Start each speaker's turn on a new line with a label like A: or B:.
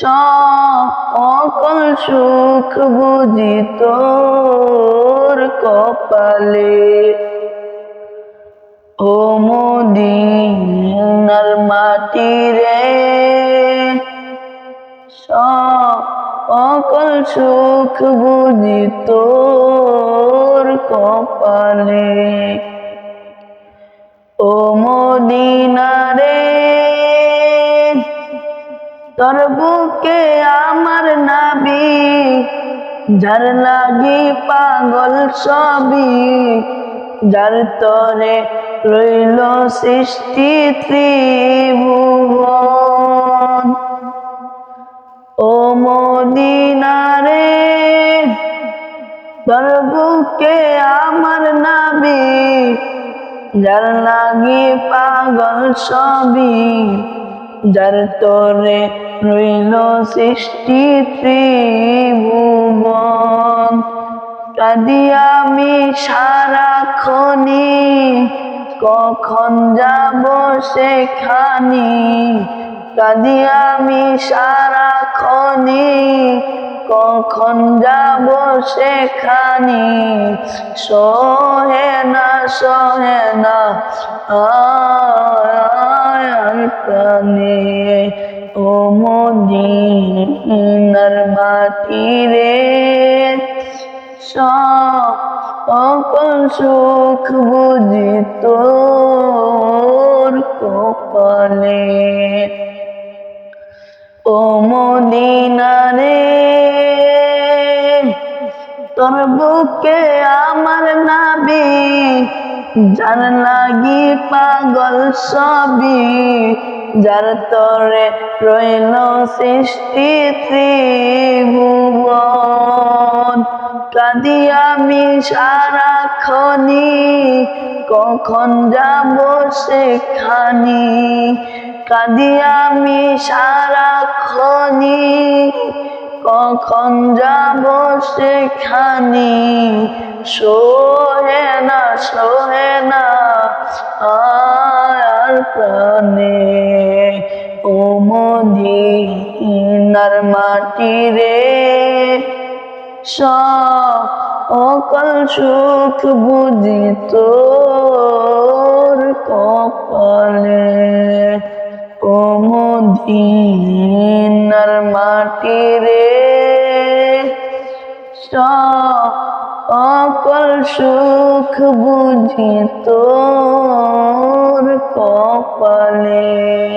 A: সকল সুখ বুঝি তোর কপালে। ও মদিনার মাটি রে সকল সুখ বুঝি তোর কপালে। ও মদিনারে তোর বুকে আমার নাবি? যার লাগি পাগল সবই যার তরে রইল সৃষ্টি ত্রিভুবন। ও মদিনারে তোর বুকে আমার নাবি, যার লাগি পাগল সবই যার তরে রইল সৃষ্টি ত্রিভুবন। কাদি আমি সারাক্ষণি কখন যাব সেখানি? কাদি আমি সারাক্ষণি কখন যাব সেখানি? সহে না সহে না আয়ার প্রাণে ও মদিনার মাটি রে সকল সুখ বুঝি তোর কপালে। ও মদিনারে, তোর বুকে আমার নাবি জান লাগি পাগল সবই যার তরে রইল সৃষ্টি ত্রিভুবন। কাঁদি আমি সারাক্ষণি কখন যাব সেখানি? কাঁদি আমি সারাক্ষণি কখন যাব সেখানি? সোহে না সোহে প্রাণে। ও মদিনার মাটি রে সকল সুখ বুঝি তোর কপালে। ও মদিনার মাটি রে সকল সুখ বুঝি তোর কপালে।